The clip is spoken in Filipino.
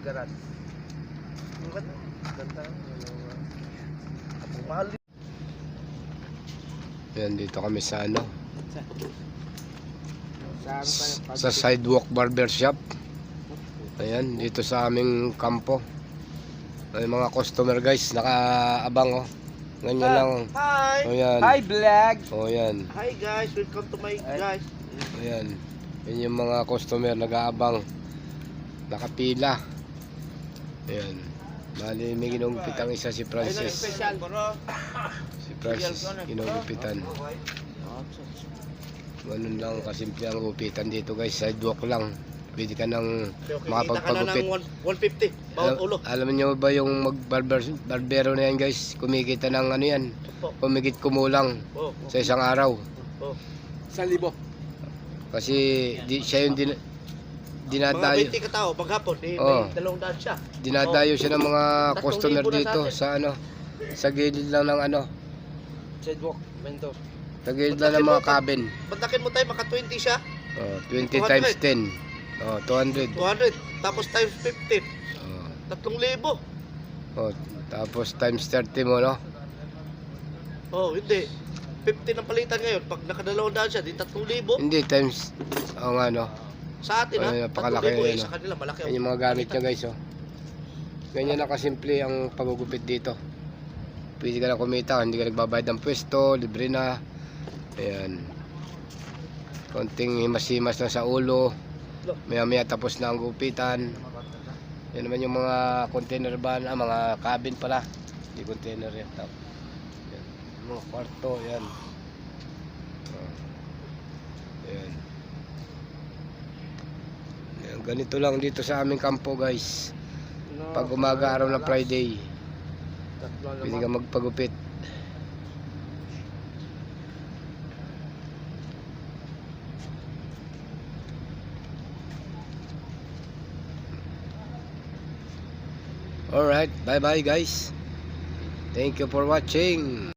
garage. Ang ganda. Ganda. Ang mahal din. Yan, dito kami sa ano, Sa ano sa sidewalk barber shop. Ayan, dito sa aming kampo. May mga customer guys, nakaabang oh. Ganyan lang. Hi! O yan. Hi vlog! O yan. Hi guys, welcome to my Hi. guys. Ayan. Yan yung mga customer nag-aabang. Nakapila. Ayan. Bali, may ginugupitang isa si Francis. Si Francis, ginugupitan. Ganun lang kasimple ang gupitan dito guys. Sidewalk lang. Pwede ka nang kita ka na makapagpagupit. ng 150 bawat Alam, ulo. alam niyo ba yung mag-barber, barbero na yan guys? Kumikita ng ano yan. Kumikit kumulang Oh, sa isang araw. oh. Sa libo. Kasi di, siya yung din, Mga dinadayo. 20 katao paghapon, eh, Oo. may dalawang daan siya. Dinadayo siya ng mga Tatlong customer libo na sa dito atin. sa ano. Sa gilid lang ng ano. Sidewalk, bento. Sa gilid lang ng mga cabin. Bantakin mo tayo, maka 20 siya, Oh, 20 200. times 10. Oh, 200. 200. Tapos times 15, Oh, 3,000. oh, tapos times 30 mo no. Oh, hindi. 50 ang palitan ngayon. Pag nakadalawang daan siya, di 3,000. Hindi times oh nga no. Sa atin Ay, ha, napakalaki 3,000 eh, yan, sa kanila malaki. Yan yung mga gamit niya guys oh. Ganyan na kasimple ang pagugupit dito. Pwede ka na kumita, hindi ka nagbabayad ng pwesto, libre na. Ayan. Konting himas-himas na sa ulo. Maya maya tapos na ang gupitan. Yan naman yung mga container van, ah, mga cabin pala. Hindi container yan. Tap. Yan. Mga kwarto, yan. Oh. Ganito lang dito sa aming kampo guys. No, Pag umaga araw na Friday, pwede ka magpagupit. Alright, bye bye guys. Thank you for watching.